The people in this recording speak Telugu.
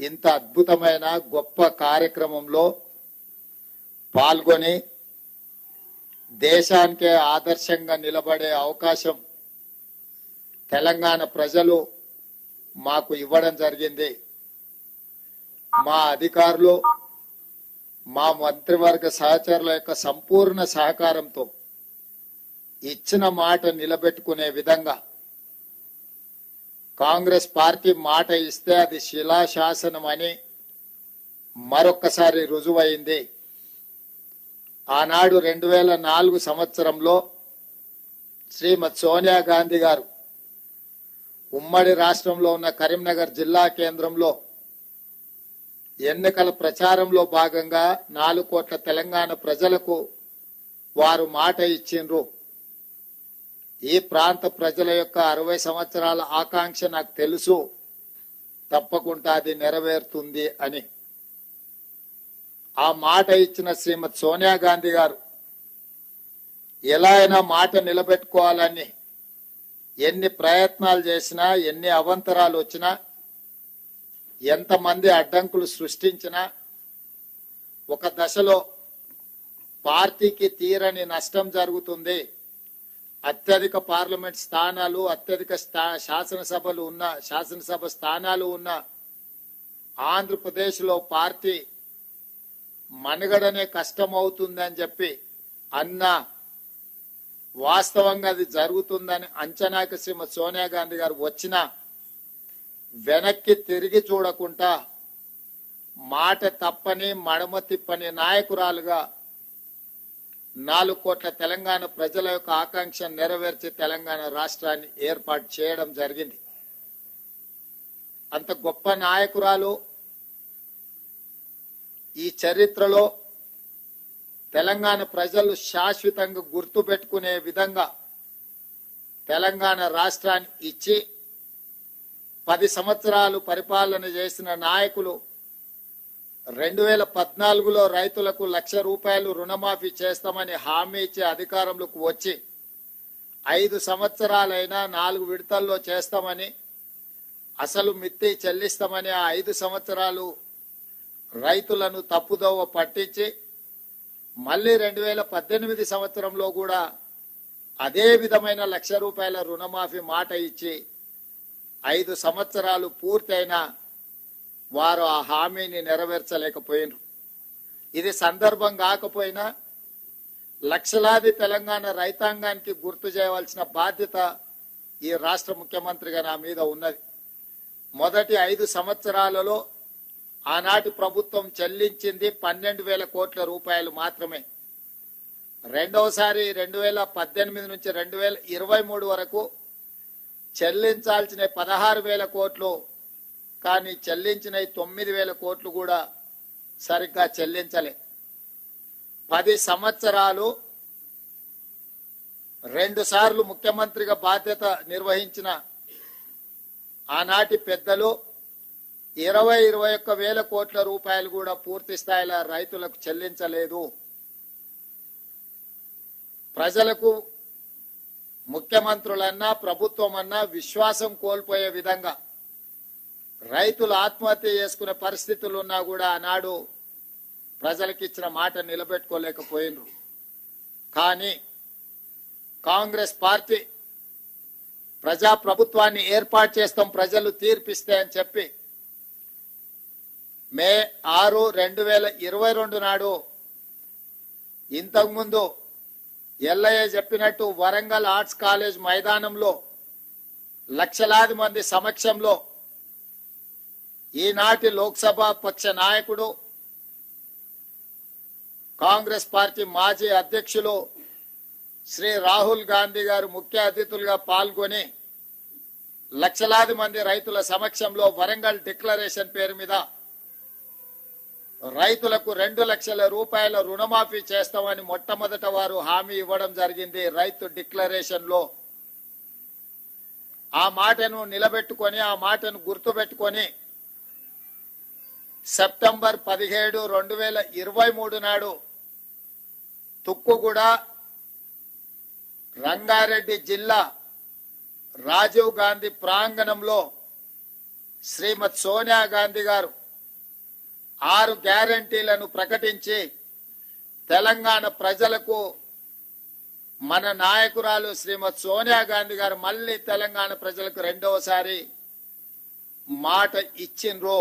ఇంత అద్భుతమైన గొప్ప కార్యక్రమంలో పాల్గొని దేశానికే ఆదర్శంగా నిలబడే అవకాశం తెలంగాణ ప్రజలు మాకు ఇవ్వడం జరిగింది. మా అధికారులు మా మంత్రివర్గ సహచరుల యొక్క సంపూర్ణ సహకారంతో ఇచ్చిన మాట నిలబెట్టుకునే విధంగా కాంగ్రెస్ పార్టీ మాట ఇస్తే అది శిలాశాసనం అని మరొక్కసారి రుజువైంది. ఆనాడు రెండు వేల నాలుగు సంవత్సరంలో శ్రీమతి సోనియా గాంధీ గారు ఉమ్మడి రాష్ట్రంలో ఉన్న కరీంనగర్ జిల్లా కేంద్రంలో ఎన్నికల ప్రచారంలో భాగంగా నాలుగు కోట్ల తెలంగాణ ప్రజలకు వారు మాట ఇచ్చిండ్రు. ఈ ప్రాంత ప్రజల యొక్క అరవై సంవత్సరాల ఆకాంక్ష నాకు తెలుసు. తప్పకుండా అది నెరవేరుతుంది అని. ఆ మాట ఇచ్చిన శ్రీమతి సోనియా గాంధీ గారు ఎలా అయినా మాట నిలబెట్టుకోవాలని ఎన్ని ప్రయత్నాలు చేసినా ఎన్ని అవంతరాలు వచ్చినా ఎంతమంది అడ్డంకులు సృష్టించినా ఒక దశలో పార్టీకి తీరని నష్టం జరుగుతుంది. అత్యధిక పార్లమెంట్ స్థానాలు అత్యధిక స్థా- శాసనసభలు ఉన్న శాసనసభ స్థానాలు ఉన్న ఆంధ్రప్రదేశ్లో పార్టీ మనుగడనే కష్టమవుతుందని చెప్పి అన్న వాస్తవంగా అది జరుగుతుందని అంచనాకి శ్రీమతి సోనియా గాంధీ గారు వచ్చిన వెనక్కి తిరిగి చూడకుండా మాట తప్పని మడమ తిప్పని నాయకురాలుగా నాలుగు కోట్ల తెలంగాణ ప్రజల యొక్క ఆకాంక్ష నెరవేర్చి తెలంగాణ రాష్ట్రాన్ని ఏర్పాటు చేయడం జరిగింది. అంత గొప్ప నాయకురాలు ఈ చరిత్రలో తెలంగాణ ప్రజలు శాశ్వతంగా గుర్తు పెట్టుకునే విధంగా తెలంగాణ రాష్ట్రాన్ని ఇచ్చి పది సంవత్సరాలు పరిపాలన చేసిన నాయకులు రెండు వేల పద్నాలుగులో రైతులకు లక్ష రూపాయలు రుణమాఫీ చేస్తామని హామీ ఇచ్చి అధికారంలోకి వచ్చి ఐదు సంవత్సరాలైనా నాలుగు విడతల్లో చేస్తామని అసలు మిత్తి చెల్లిస్తామని ఆ ఐదు సంవత్సరాలు రైతులను తప్పుదోవ పట్టించి మళ్ళీ రెండు వేల పద్దెనిమిది సంవత్సరంలో కూడా అదే విధమైన లక్ష రూపాయల రుణమాఫీ మాట ఇచ్చి ఐదు సంవత్సరాలు పూర్తయినా వారు ఆ హామీని నెరవేర్చలేకపోయినరు. ఇది సందర్భం కాకపోయినా లక్షలాది తెలంగాణ రైతాంగానికి గుర్తు చేయవలసిన బాధ్యత ఈ రాష్ట్ర ముఖ్యమంత్రిగా నా మీద ఉన్నది. మొదటి ఐదు సంవత్సరాలలో ఆనాటి ప్రభుత్వం చెల్లించింది పన్నెండు వేల కోట్ల రూపాయలు మాత్రమే. రెండవసారి రెండు వేల పద్దెనిమిది నుంచి రెండు వేల ఇరవై మూడు వరకు చెల్లించాల్సిన పదహారు వేల కోట్లు కానీ చెల్లించిన తొమ్మిది వేల కోట్లు కూడా సరిగ్గా చెల్లించలే. పది సంవత్సరాలు రెండు సార్లు ముఖ్యమంత్రిగా బాధ్యత నిర్వహించిన ఆనాటి పెద్దలు ఇరవై ఇరవై ఒక్క వేల కోట్ల రూపాయలు కూడా పూర్తి స్థాయిలో రైతులకు చెల్లించలేదు. ప్రజలకు ముఖ్యమంత్రులన్నా ప్రభుత్వం అన్నా విశ్వాసం కోల్పోయే విధంగా రైతులు ఆత్మహత్య చేసుకునే పరిస్థితులు ఉన్నా కూడా ఆనాడు ప్రజలకు ఇచ్చిన మాట నిలబెట్టుకోలేకపోయినరు. కానీ కాంగ్రెస్ పార్టీ ప్రజా ప్రభుత్వాన్ని ఏర్పాటు చేస్తాం ప్రజలు తీర్పిస్తే అని చెప్పి మే ఆరు రెండు వేల ఇరవై రెండు నాడు ఇంతకుముందు ఎల్లయ్య చెప్పినట్టు వరంగల్ ఆర్ట్స్ కాలేజ్ మైదానంలో లక్షలాది మంది సమక్షంలో ఈనాటి లోక్సభ పక్ష నాయకుడు కాంగ్రెస్ పార్టీ మాజీ అధ్యక్షులు శ్రీ రాహుల్ గాంధీ గారు ముఖ్య అతిథులుగా పాల్గొని లక్షలాది మంది రైతుల సమక్షంలో వరంగల్ డిక్లరేషన్ పేరు మీద రైతులకు రెండు లక్షల రూపాయల రుణమాఫీ చేస్తామని మొట్టమొదట వారు హామీ ఇవ్వడం జరిగింది. రైతు డిక్లరేషన్లో ఆ మాటను నిలబెట్టుకొని ఆ మాటను గుర్తుపెట్టుకొని సెప్టెంబర్ పదిహేడు రెండు వేల ఇరవై మూడు నాడు తుక్కుగూడ రంగారెడ్డి జిల్లా రాజీవ్ గాంధీ ప్రాంగణంలో శ్రీమతి సోనియా గాంధీ గారు ఆరు గ్యారంటీలను ప్రకటించి తెలంగాణ ప్రజలకు మన నాయకురాలు శ్రీమతి సోనియా గాంధీ గారు మళ్ళీ తెలంగాణ ప్రజలకు రెండవసారి మాట ఇచ్చిండ్రు.